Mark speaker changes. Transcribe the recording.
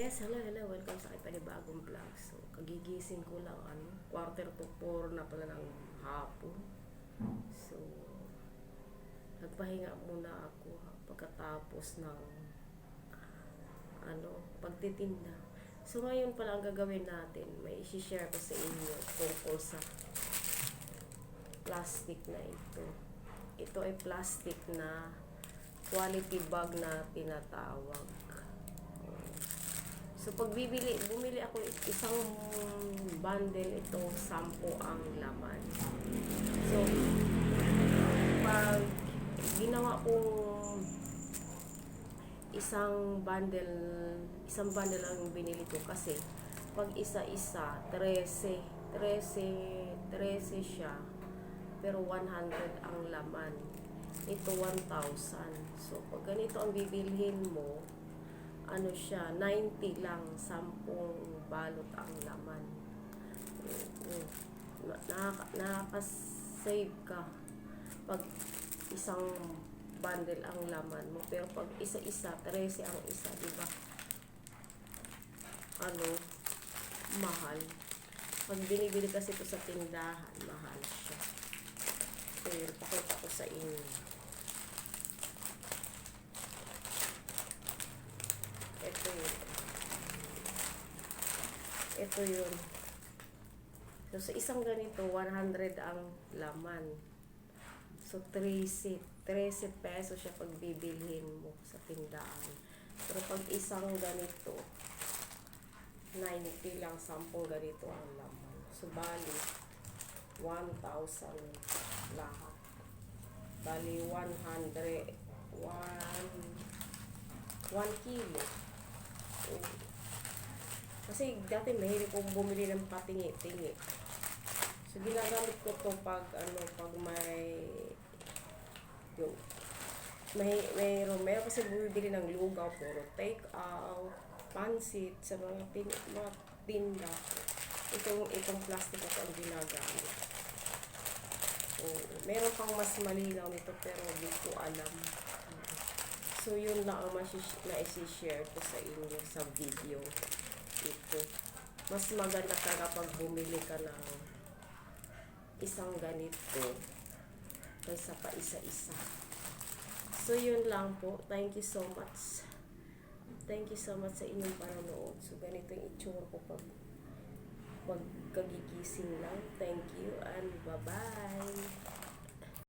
Speaker 1: Yes, hello, hello. Welcome sa aking panibagong vlog. So, kagigising ko lang, ano, quarter to four na pala ng hapon. So, nagpahinga muna ako ha, pagkatapos ng, ano, pagtitinda. So, ngayon pala ang gagawin natin, may isi-share ko sa inyo tungkol sa plastic na ito. Ito ay plastic na quality bag na tinatawag. So pag bibili, bumili ako isang bundle ito, sampo ang laman. So pag ginawa kong isang bundle, isang bundle ang binili ko kasi pag isa-isa, 13, 13, 13 siya, pero 100 ang laman. Ito 1,000. So pag ganito ang bibilhin mo, ano siya, 90 lang, 10 balot ang laman. Mm, na- Nakaka, nakaka-save ka pag isang bundle ang laman mo. Pero pag isa-isa, 13 ang isa, di ba? Ano, mahal. Pag binibili kasi ito sa tindahan, mahal siya. Pero pakita ko sa inyo. Ito yun. Ito yun. So, sa isang ganito, 100 ang laman. So, 13, 13 pesos siya pag bibilhin mo sa tindahan. Pero pag isang ganito, 90 lang, 10 ganito ang laman. So, bali, 1,000 lahat. Bali, 100, 1, 1 kilo. So, kasi dati mahilig kong bumili ng patingi-tingi. So, ginagamit ko to pag, ano, pag may, yung, may, mayroon, mayroon kasi bumibili ng lugaw, puro take out, pansit, sa mga, tin, mga tinda. Itong, itong plastic to ang ginagamit. So, meron pang mas malinaw nito pero hindi ko alam. So, yun lang ang masis- na isi-share ko sa inyo sa video ito. Mas maganda ka kapag bumili ka ng isang ganito kaysa pa isa-isa. So, yun lang po. Thank you so much. Thank you so much sa inyong panonood. So, ganito yung itsura ko pag pag kagigising lang. Thank you and bye-bye.